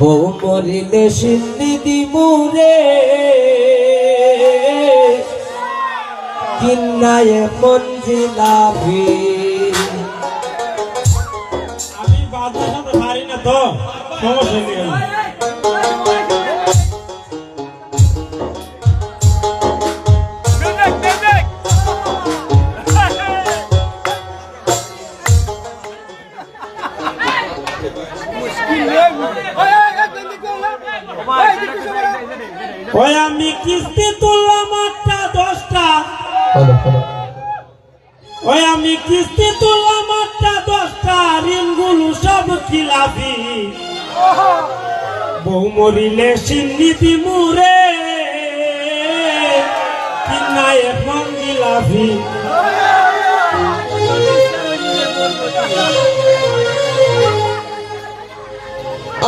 বউ মরিলে সিন্দি মুরে কিন্নায় মঞ্জিলাভি আমি বাজার সাথে পারি না তো সমস্যা নেই আমি কিস্তি তুললাম আটটা দশটা। ওই আমি কিস্তি তুললাম আটটা দশটা ঋণগুলো সব খিলাফি। বউ মরিলে সিন্নিতি মুরে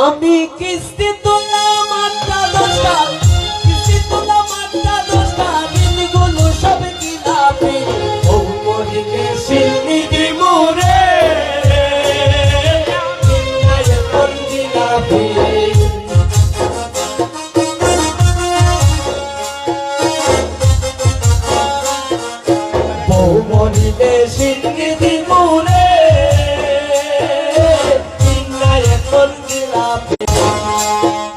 আমি কিস্তি তুললাম বউ মরিলে সিন্দি মুরে কিন্নায় মঞ্জিলাভি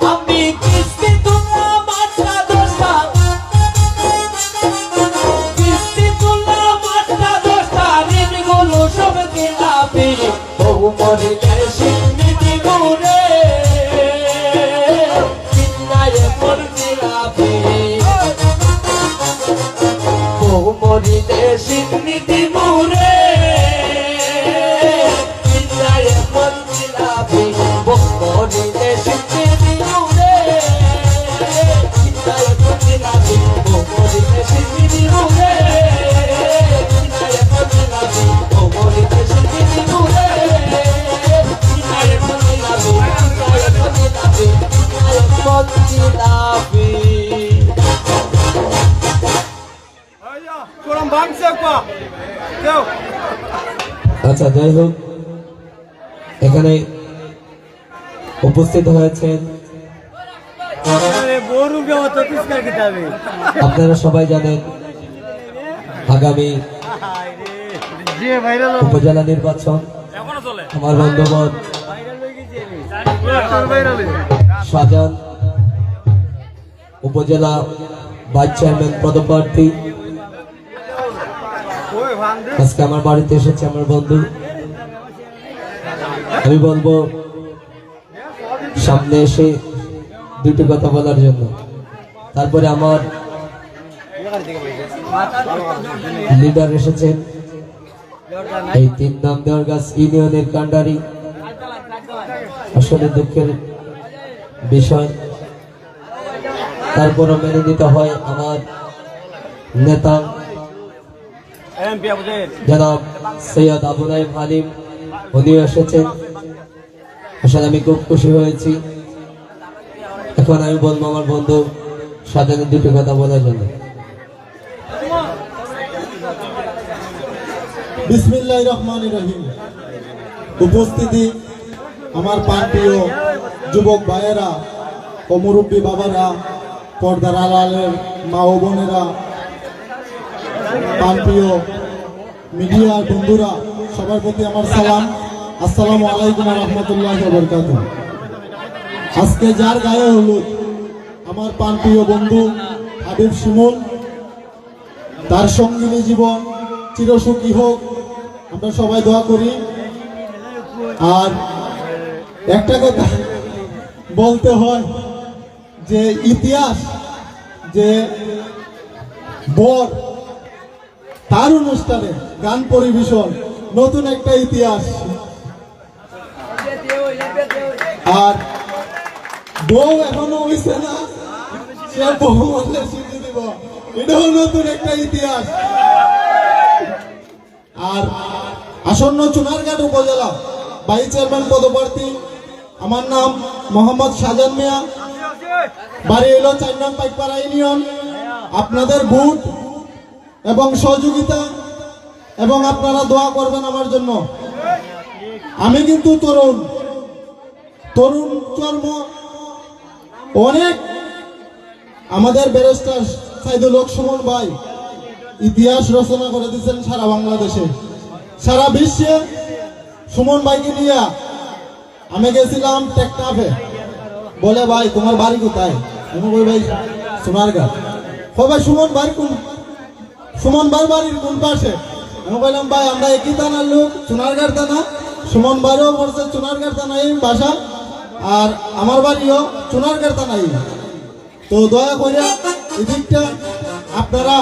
আমি কিস্তি তুললাম আটটা দশটা কিস্তি তুললাম আটটা দশটা ঋণগুলো সব কিলাপি বহু মরিলে আচ্ছা যাই হোক, এখানে উপস্থিত হয়েছেন। আপনারা সবাই জানেন, আগামী উপজেলা নির্বাচন, আমার ভাইরাল শাহজাহান উপজেলা ভাইস চেয়ারম্যান পদপ্রার্থী আজকে আমার বাড়িতে এসেছে আমার বন্ধু। আমি বলব, সামনে এসে দুটি কথা বলার জন্য। তারপরে আমার লিডার এসেছেন এই তিন নাম দেওয়ার গাছ, ইউনিয়নের কান্ডারি। আসলে দুঃখের বিষয়। তারপরও মেনে নিতে হয় আমার নেতা। জনাব সৈয়দ আবু নাইম হালিম উনিও এসেছেন। আসলে আমি খুব খুশি হয়েছি। এখন আমি বলব আমার বন্ধু সাজানের দুটি কথা বলার জন্য। বিসমিল্লাহ রহমান রহিম। উপস্থিতি আমার প্রান্তীয় যুবক ভাইয়েরা ও মুরব্বী বাবারা পর্দার আড়ালের মা ও বোনেরা প্রান্তীয় মিডিয়ার বন্ধুরা, সবার প্রতি আমার সালাম। আসসালামু আলাইকুম রহমতুল্লাহ বরকাত আজকে যার গায়ে হলুদ, আমার প্রান্তীয় বন্ধু হাবিব শিমুল। তার সঙ্গিনী জীবন চিরসুখী হোক, আমরা সবাই দোয়া করি। আর একটা কথা বলতে হয় যে ইতিহাস যে বর তার অনুষ্ঠানে গান পরিবেশন, নতুন একটা ইতিহাস। আর বউ এখনও হইছে না, সে বউ বললে স্বীকৃতি দিব। এটাও নতুন একটা ইতিহাস। আর আসন্ন চুনারঘাট উপজেলা ভাইস চেয়ারম্যান পদপ্রার্থী, আমার নাম মোহাম্মদ শাহজান মিয়া। বাড়ি হলো চার নং পাইকপাড়া ইউনিয়ন। আপনাদের ভোট এবং সহযোগিতা, এবং আপনারা দোয়া করবেন আমার জন্য। আমি কিন্তু তরুণ। তরুণ চর্ম অনেক। আমাদের ব্যারিস্টার সাইদুল সুমন ভাই ইতিহাস রচনা করে দিচ্ছেন সারা বাংলাদেশে। সারা বিশ্বে সুমন ভাইকে নিয়ে আমি গেছিলাম টেকটাফে বলে, ভাই, তোমার বাড়ি কোথায়? ভাই, সোনারগাঁ। কবে সুমন ভাই কোন সুমন ভাই বাড়ির কোন পাশে? আমি বললাম ভাই, আমরা একই থানার লোক সোনারগাঁর থানা। সুমন ভাইও পড়ছে সোনারগাঁর থানায় বাসা, আর আমার বাড়িও সোনারগাঁর থানায়। তো দয়া করে এদিকটা আপনারা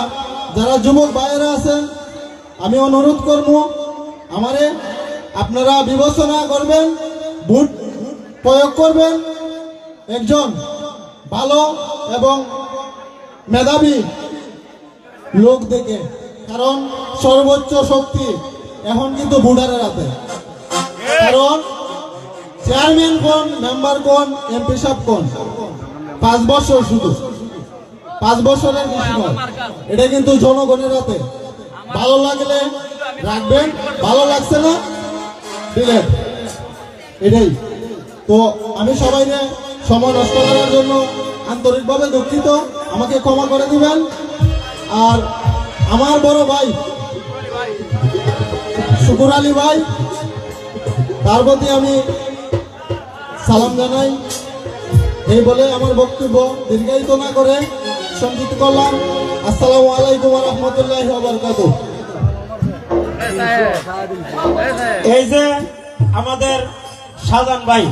যারা যুবক ভাইয়েরা আছেন, আমি অনুরোধ করব, আমারে আপনারা বিবেচনা করবেন, ভোট প্রয়োগ করবেন। একজন ভালো এবং মেধাবী লোক দেখে। কারণ সর্বোচ্চ শক্তি এখন কিন্তু ভোটারের হাতে। কারণ চেয়ারম্যান কোন, মেম্বার কোন, এমপি সাহেব কোন? পাঁচ বছর শুধু। পাঁচ বছরের বেশি নয়। এটা কিন্তু জনগণের হাতে। ভালো লাগলে রাখবেন, ভালো লাগছে না, দিলেন। এটাই। তো আমি সবাই সময় নষ্ট করার জন্য আন্তরিকভাবে দুঃখিত। আমাকে ক্ষমা করে দিবেন। আর আমার বড় ভাই, শুকুর আলী ভাই, তার প্রতি আমি সালাম জানাই। এই বলে আমার বক্তব্য দীর্ঘায়িত না করে সংযুক্ত করলাম। আসসালামু আলাইকুম রহমতুল্লাহ বারকাত এই যে আমাদের সাজান ভাই,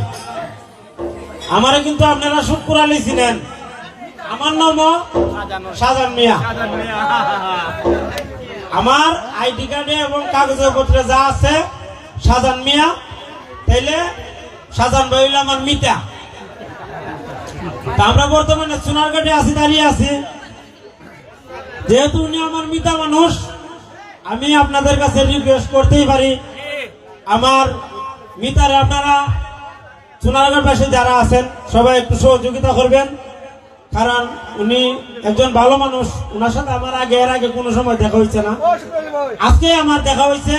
আমারে কিন্তু আপনারা শুকুর আলী ছিলেন আমার নাম সাজান মিয়া। আমার আইডি কার্ডে এবং কাগজের পত্রে যা আছে, সাজান মিয়া, তাইলে সাজান ভাই হইল আমার মিতা। আমরা বর্তমানে সোনারঘাটে আছি, দাঁড়িয়ে আছি। যেহেতু উনি আমার মিতা মানুষ, আমি আপনাদের কাছে রিকোয়েস্ট করতেই পারি। আমার মিতারে আপনারা সোনারঘাট পাশে যারা আছেন, সবাই একটু সহযোগিতা করবেন। কারণ উনি একজন ভালো মানুষ। ওনার সাথে আমার আগে এর আগে কোনো সময় দেখা হয়েছে না। আজকে আমার দেখা হয়েছে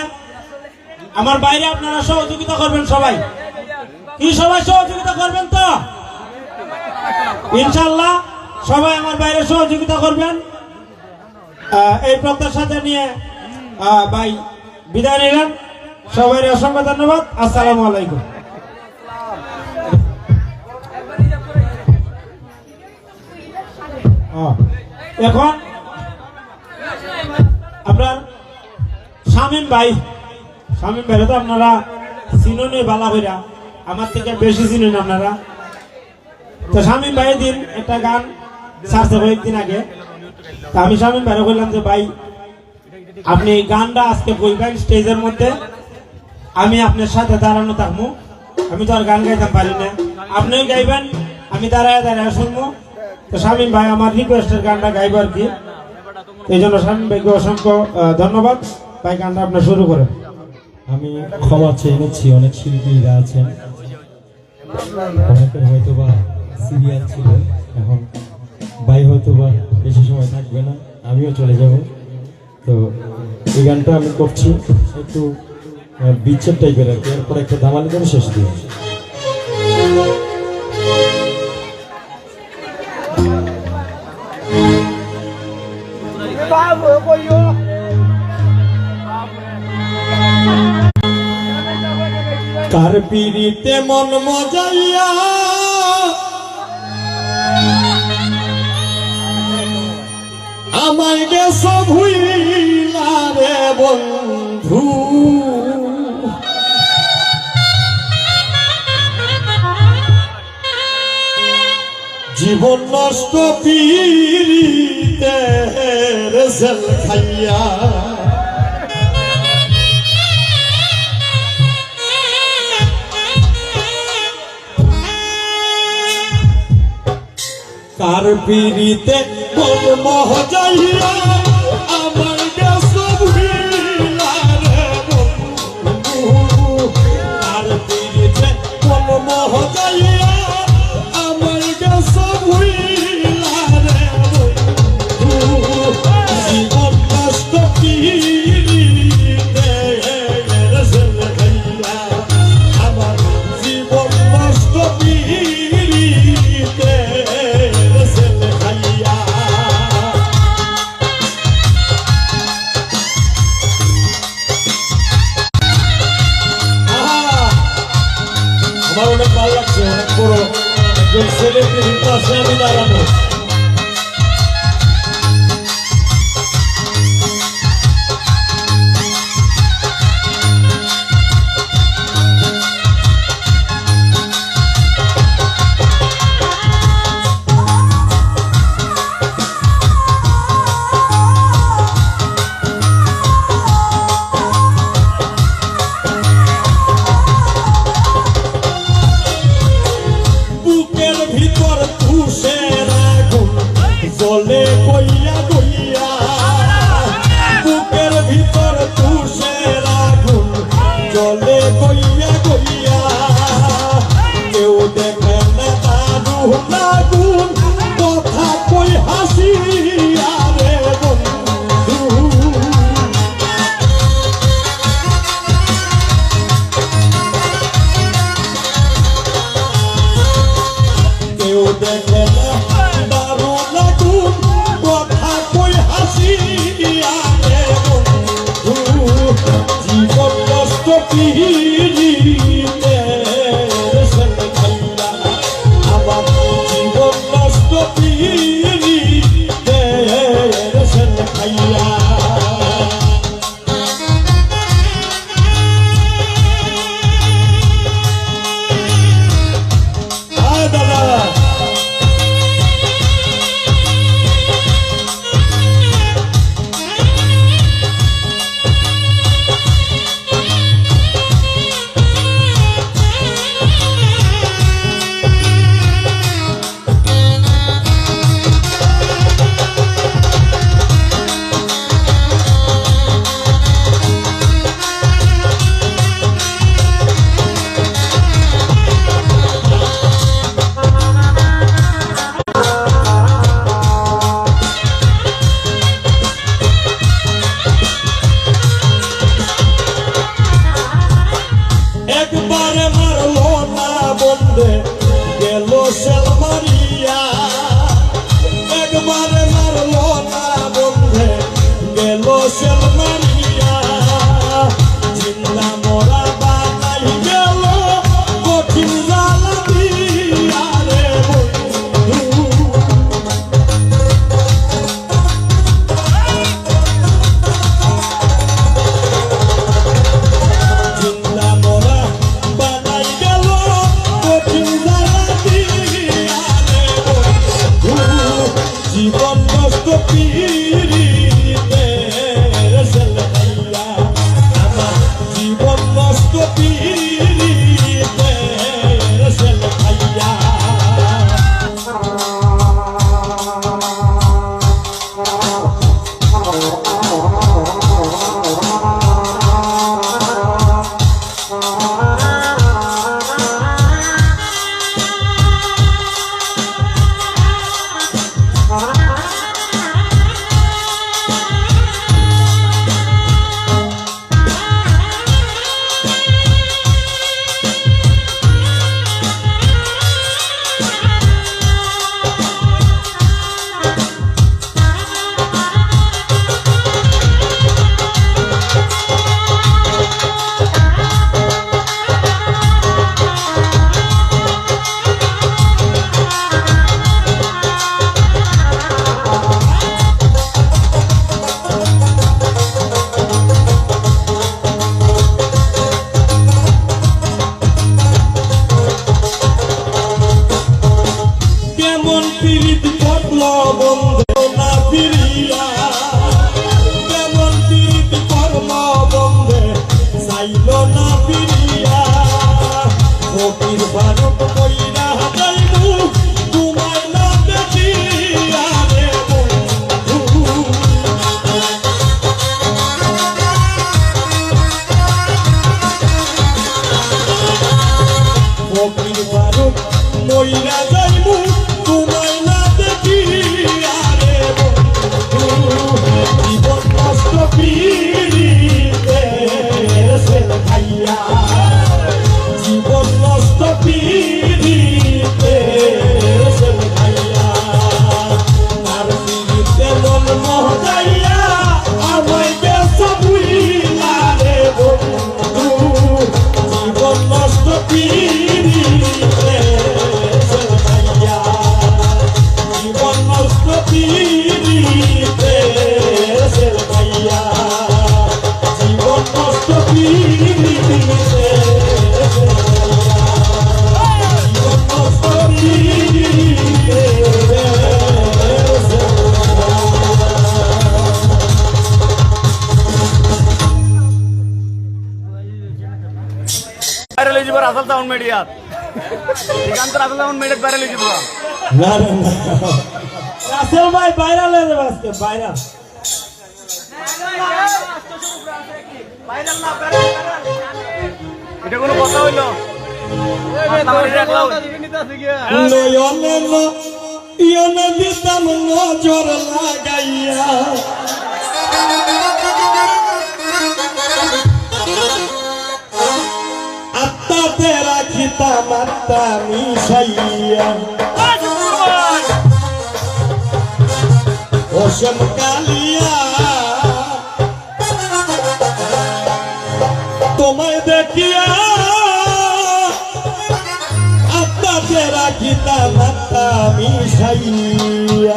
আমার বাইরে আপনারা সহযোগিতা করবেন সবাই। কি সবাই সহযোগিতা করবেন তো? ইনশাল্লাহ সবাই আমার বাইরে সহযোগিতা করবেন। এই প্রত্যাশাতে নিয়ে ভাই বিদায় নিলেন। সবাই অসংখ্য ধন্যবাদ। আসসালামু আলাইকুম। এখন আপনার শামীম ভাই শামীম ভাই তো আপনারা চিনুনি বালা হইরা আমার থেকে বেশি চিনুন আপনারা। তো শামীম ভাই দিন একটা গান ছাড়ছে কয়েকদিন আগে। তা আমি শামীম ভাই বললাম যে, ভাই, আপনি গানটা আজকে বইবেন স্টেজের মধ্যে। আমি আপনার সাথে দাঁড়ানো থাকব। আমি তো আর গান গাইতাম পারি না। আপনিও গাইবেন, আমি দাঁড়ায় দাঁড়ায় শুনব। তো শামীম ভাই, আমার রিকোয়েস্টের গানটা গাইব আর কি? এই জন্য শামীম ভাইকে অসংখ্য ধন্যবাদ। ভাই, গানটা আপনার শুরু করেন। আমি ক্ষমা চেয়ে নিচ্ছি, অনেক শিল্পীরা আছেন। অনেকের হয়তো বা সিরিয়াল ছিল, এখন ভাই হয়তো বা বেশি সময় থাকবে না, আমিও চলে যাব। তো এই গানটা আমি করছি, একটু বিচ্ছেদ টাইপের আর কি, এরপর একটা দামালি করে শেষ দিয়ে কার পিড়িতে মন মজাইয়া? আমায় গেছ ভুইলা রে বন্ধু। জীবন নষ্ট পিড়িতে রেজেল খাইয়া কার পিড়িতে মন মহজাইয়া আমার the কেমন মইরা দিবা না না না রাসেল ভাই যাবে আজকে এটা কোনো কথা হইল? মাতামারি রাখলাম নয়নে নয়নে দিতাম নজর লাগাইয়া। τα μισαλία Όσο μου καλία Το μαϊδεκιά Απ' τα τεράκι τα μάτα μισαλία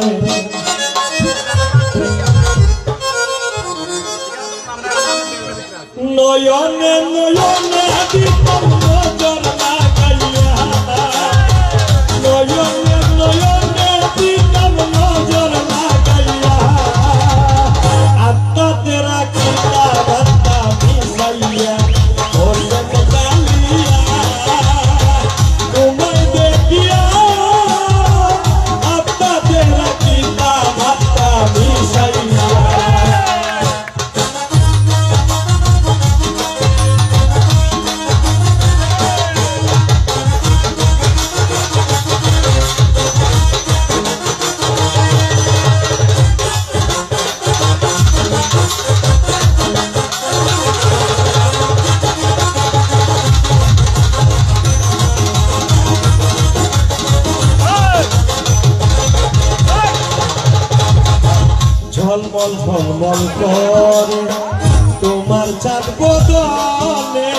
No, you're not, no, you're ঝলমল ঝলমল করে। তোমার চাঁদ বদলে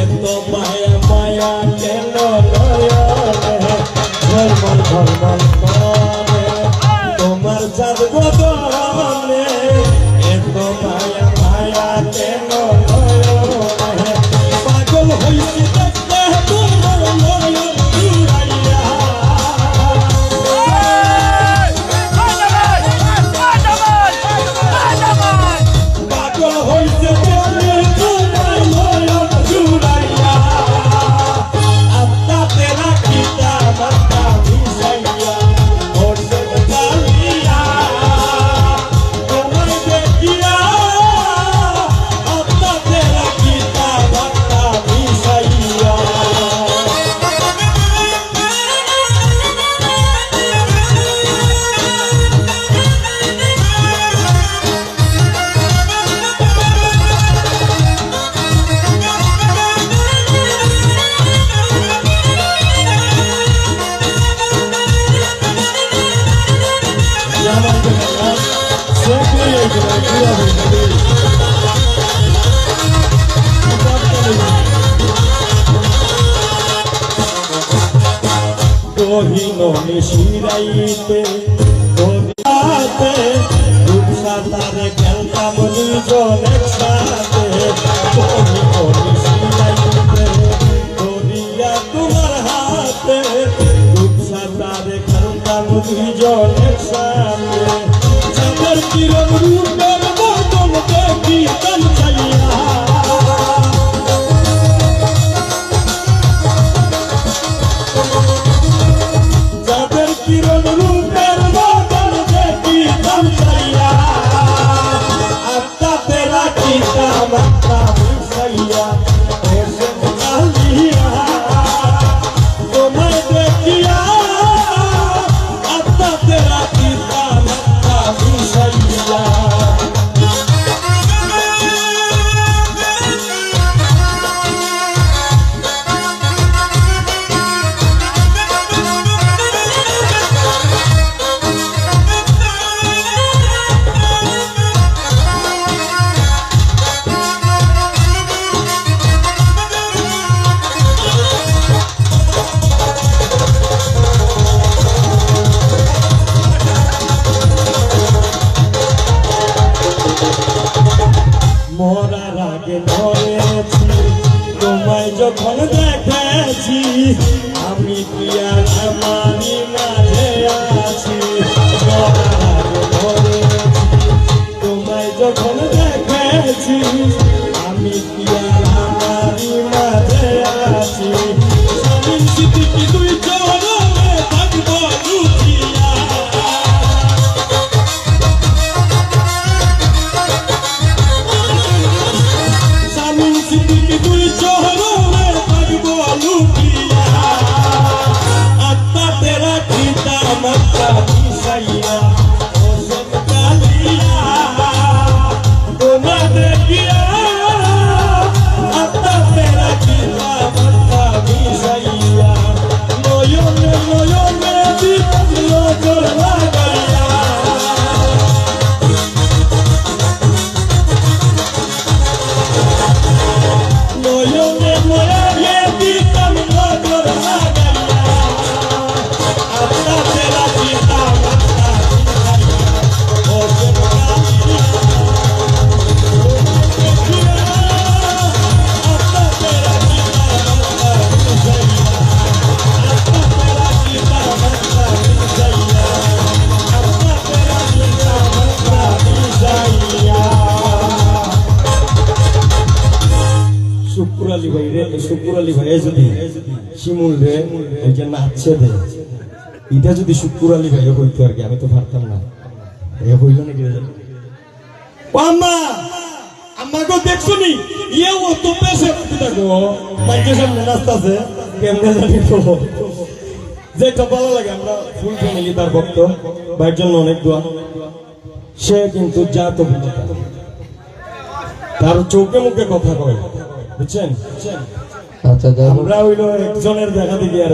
এত মায়া মায়া কেন ঝলমল ঝলমল কহিন নিশিরাইতে কহিতে রূপসা তারে খেলতাম দুজন মরার আগে ধরেছি তোমায় যখন দেখেছি আমি কি আর মানি মাঝে আছি। মরার শিমুল রে, ওই যে নাচছে দে এটা যদি আলী আর কি, আমি তো পারতাম না। এ হইল নাকি? ও আম্মা আম্মাকে দেখছ নি? ইয়ে ও। তো পেশে দেখো সামনে নাচতাছে, কেমনে জানি তো। যেটা ভালো লাগে, আমরা ফুল ফ্যামিলি তার ভক্ত। ভাইয়ের জন্য অনেক দোয়া। সে কিন্তু জাত অভিনেতা। তার চোখে মুখে কথা কয়, বুঝছেন? আচ্ছা আমরা হইল একজনের দেখা দেখি আর